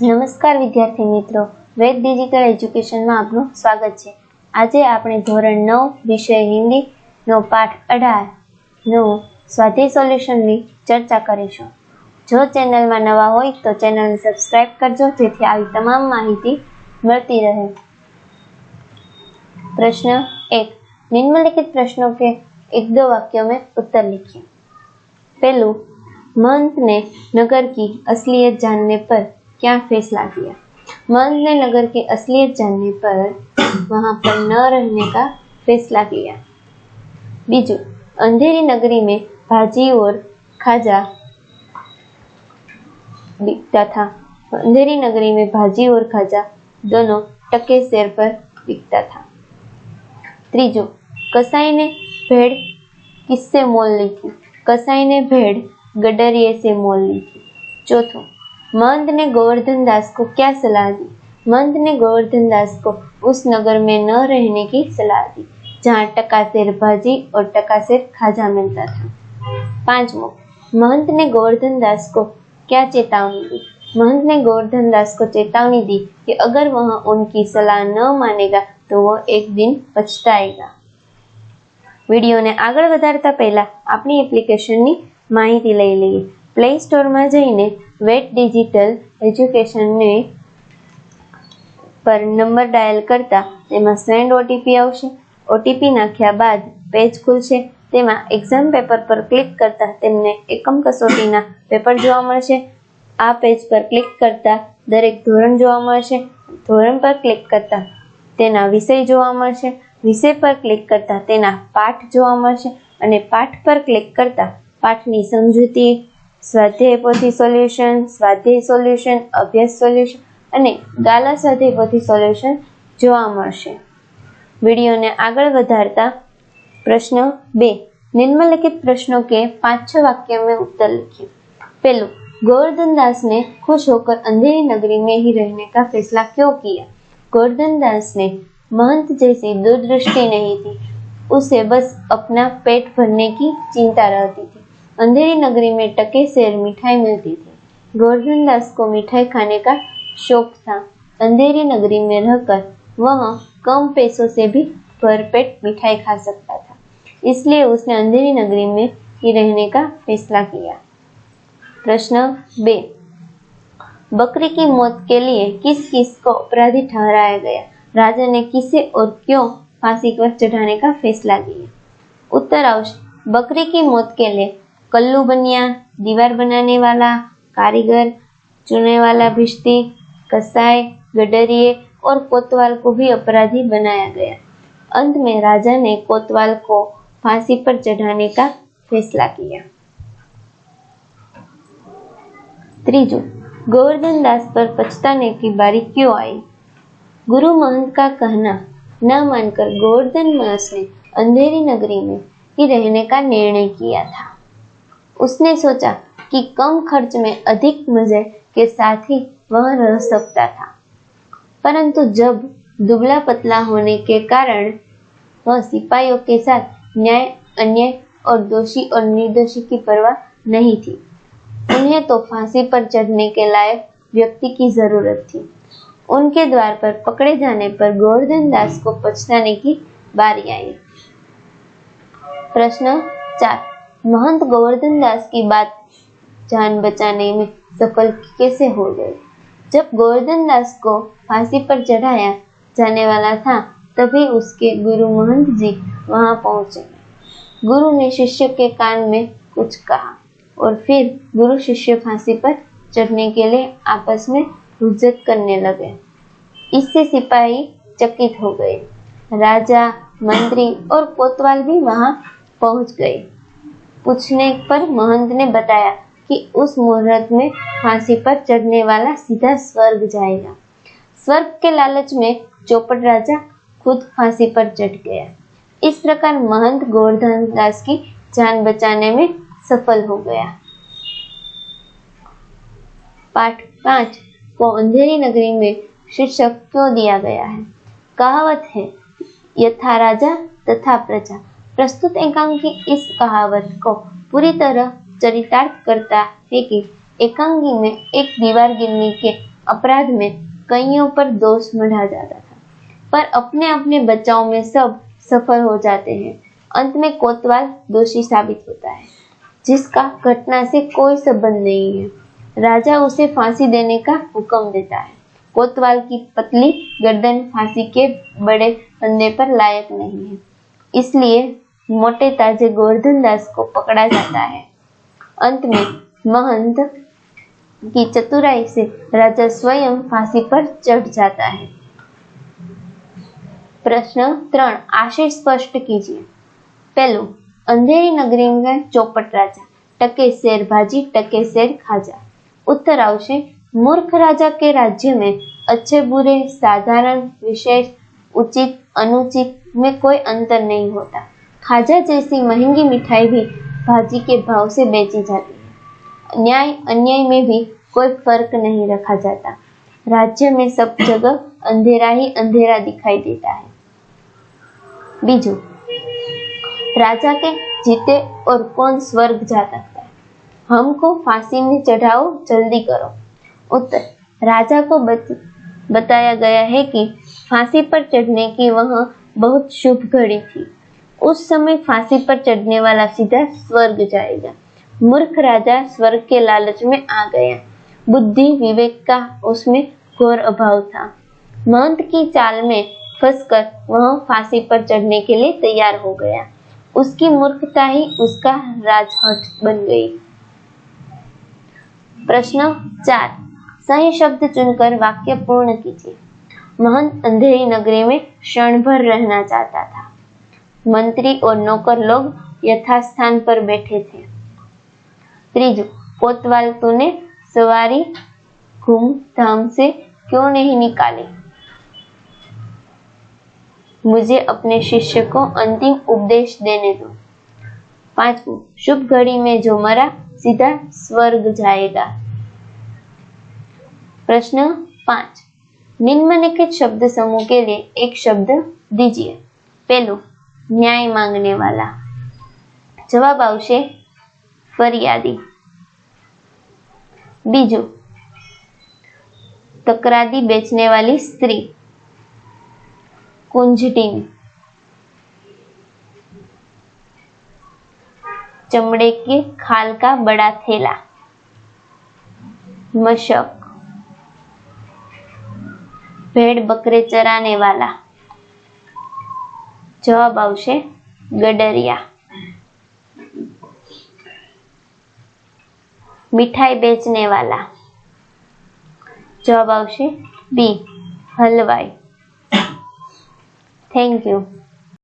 નમસ્કાર વિદ્યાર્થી મિત્રો વેદ ડિજિટલ એજ્યુકેશનમાં આપનું સ્વાગત છે આજે આપણે ધોરણ નવ વિષય હિન્દીનો પાઠ અઢાર નું સ્વાધ્યાય સોલ્યુશનની ચર્ચા કરીશું જો ચેનલમાં નવા હોય તો ચેનલને સબસ્ક્રાઇબ કરજો જેથી આવી તમામ માહિતી મળતી રહે प्रश्न एक निम्नलिखित प्रश्नों के एक दो वाक्यों में उत्तर लिखिए पहलू महंत ने नगर की असलियत जानने पर क्या फैसला किया महंत ने नगर की असलियत जानने पर वहां पर न रहने का फैसला किया बीजू अंधेरी नगरी में भाजी और खाजा बिकता था अंधेरी नगरी में भाजी और खाजा दोनों टके शेर पर बिकता था ત્રીજું કસાઈને भेड़ किससे मोल ली थी कसाई ने भेड़ गडरिए से मोल मंद ने गोवर्धन दास को क्या सलाह दी? मंद ने गोवर्धन दास को उस नगर में न रहने की सलाह दी, जहाँ टकासेर भाजी और टकासेर खाजा मिलता था। पांचवो, महंत ने गोवर्धन दास को क्या चेतावनी दी? महंत ने गोवर्धन दास को चेतावनी दी कि अगर वह उनकी सलाह न मानेगा तो वह एक दिन पछताएगा। वीडियो ने आगे बढ़ाता पहला अपनी एप्लीकेशन की माहिती ले ली प्ले स्टोर में जाइने વેટ ડિજિટલ એજ્યુકેશનને પર નંબર ડાયલ કરતા તેમાં સેન્ડ ઓટીપી આવશે. ઓટીપી નાખ્યા બાદ પેજ ખુલશે. તેમાં એક્ઝામ પેપર પર ક્લિક કરતા તેમને એકમ કસોટીના પેપર જોવા મળશે. આ પેજ પર ક્લિક કરતા દરેક ધોરણ જોવા મળશે. ધોરણ પર ક્લિક કરતા તેના વિષય જોવા મળશે. વિષય પર ક્લિક કરતા તેના પાઠ જોવા મળશે. અને પાઠ પર ક્લિક કરતા પાઠની સમજૂતી સ્વાધ્યાય પોથી સોલ્યુશન સ્વાધ્યાય સોલ્યુશન અભ્યાસ સોલ્યુશન અને ગાલા સ્વાધ્યાય પોથી સોલ્યુશન જોવા મળશે વિડીયોને આગળ વધારતા प्रश्न बे निम्नलिखित प्रश्नों के पांच छह वाक्यों में उत्तर लिखिए पहलू गोवर्धन दास ने खुश होकर अंधेरी नगरी में ही रहने का फैसला क्यों किया गोवर्धन दास ने महंत जैसी दूरदृष्टि नहीं थी उसे बस अपना पेट भरने की चिंता रहती थी अंधेरी नगरी में टके शेर मिठाई मिलती थी। गोवर्धन दास को मिठाई खाने का शौक था। अंधेरी नगरी में रहकर वह कम पैसों से भी भरपेट मिठाई खा सकता था। इसलिए उसने अंधेरी नगरी में ही रहने का फैसला किया। प्रश्न बे। बकरी की मौत के लिए किस किस को अपराधी ठहराया गया? राजा ने किसे और क्यों फांसी पर चढ़ाने का फैसला किया? उत्तर आवश्य बकरी की मौत के लिए कल्लू बनिया, दीवार बनाने वाला, कारीगर, चुने वाला भिश्ती, कसाई, गडरिए और कोतवाल को भी अपराधी बनाया गया। अंत में राजा ने कोतवाल को फांसी पर चढ़ाने का फैसला किया। त्रीजू, गोवर्धन दास पर पछताने की बारी क्यों आई? गुरु महंत का कहना न मानकर गोवर्धन दास ने अंधेरी नगरी में ही रहने का निर्णय किया था। उसने सोचा कि कम खर्च में अधिक मज़े के साथ ही वह रह सकता था। परंतु जब दुबला पतला होने के कारण वह सिपाहियों के साथ न्याय, अन्याय और दोषी और निर्दोषी की परवाह नहीं थी, उन्हें तो फांसी पर चढ़ने के लायक व्यक्ति की ज़रूरत थी। उनके द्वार पर पकड़े जाने पर गोवर्धन दास को पछताने की बारी आई। प्रश्न चार। महंत गोवर्धन दास की बात जान बचाने में सफल कैसे हो गए? जब गोवर्धन दास को फांसी पर चढ़ाया जाने वाला था, तभी उसके गुरु महंत जी वहाँ पहुँचे। गुरु ने शिष्य के कान में कुछ कहा और फिर गुरु शिष्य फांसी पर चढ़ने के लिए आपस में हुज्जत करने लगे। इससे सिपाही चकित हो गए। राजा, मंत्री और कोतवाल भी वहाँ पहुँच गए। पूछने पर महंत ने बताया कि उस मुहूर्त में फांसी पर चढ़ने वाला सीधा स्वर्ग जाएगा। स्वर्ग के लालच में चौपट राजा खुद फांसी पर चढ़ गया। इस प्रकार महंत गोवर्धन दास की जान बचाने में सफल हो गया। पाठ पाँच को अंधेरी नगरी में शीर्षक क्यों दिया गया है? कहावत है, यथा राजा तथा प्रजा। प्रस्तुत एकांकी इस कहावत को पूरी तरह चरितार्थ करता है कि एकांगी में एक दीवार गिरने के अपराध में कईयों पर दोष मढ़ा जाता था। पर अपने अपने बचाव में सब सफल हो जाते हैं। अंत में कोतवाल दोषी साबित होता है, जिसका घटना से कोई संबंध नहीं है। राजा उसे फांसी देने का हुक्म देता है। कोतवाल की पतली गर्दन फांसी के बड़े फंदे पर लायक नहीं है, इसलिए मोटे ताजे गोवर्धन दास को पकड़ा जाता है। अंत में महंत की चतुराई से राजा स्वयं फांसी पर चढ़ जाता है। प्रश्न त्रण, आशय स्पष्ट कीजिए। पहलू, अंधेरी नगरी में चौपट राजा, टके शेर भाजी, टके शेर खाजा। उत्तर आवश्य, मूर्ख राजा के राज्य में अच्छे, बुरे, साधारण, विशेष, उचित, अनुचित में कोई अंतर नहीं होता। खाजा जैसी महँगी मिठाई भी भाजी के भाव से बेची जाती है। न्याय अन्याय में भी कोई फ़र्क नहीं रखा जाता। राज्य में सब जगह अंधेरा ही अंधेरा दिखाई देता है। बीजू राजा के जीते और कौन स्वर्ग जा सकता है? हमको फांसी में चढ़ाओ जल्दी करो। उत्तर राजा को बत, बताया गया है कि फांसी पर चढ़ने की वह बहुत शुभ घड़ी थी। उस समय फांसी पर चढ़ने वाला सीधा स्वर्ग जाएगा। मूर्ख राजा स्वर्ग के लालच में आ गया। बुद्धि विवेक का उसमें घोर अभाव था। महंत की चाल में फंसकर वह फांसी पर चढ़ने के लिए तैयार हो गया। उसकी मूर्खता ही उसका राजहट बन गई। प्रश्न चार। सही शब्द चुनकर वाक्य पूर्ण कीजिए। महंत अंधेरी नगरी में क्षण भर रहना चाहता था। मंत्री और नौकर लोग यथास्थान पर बैठे थे। त्रीजू कोतवाल तूने सवारी घूम धाम से क्यों नहीं निकाली? मुझे अपने शिष्य को अंतिम उपदेश देने दो। पांचवू शुभ घड़ी में जो मरा, सीधा स्वर्ग जाएगा। प्रश्न पाँच, निम्नलिखित शब्द समूह के लिए एक शब्द दीजिए। पहलू न्याय मांगने वाला। जवाब फरियादी। बीजू। तकरादी बेचने वाली स्त्री। कुंजटिन। चमड़े के खाल का बड़ा थैला। मशक। भेड़ बकरे चराने वाला। जवाब आवश्य गडरिया मिठाई बेचने वाला जवाब आवश्य बी हलवाई थैंक यू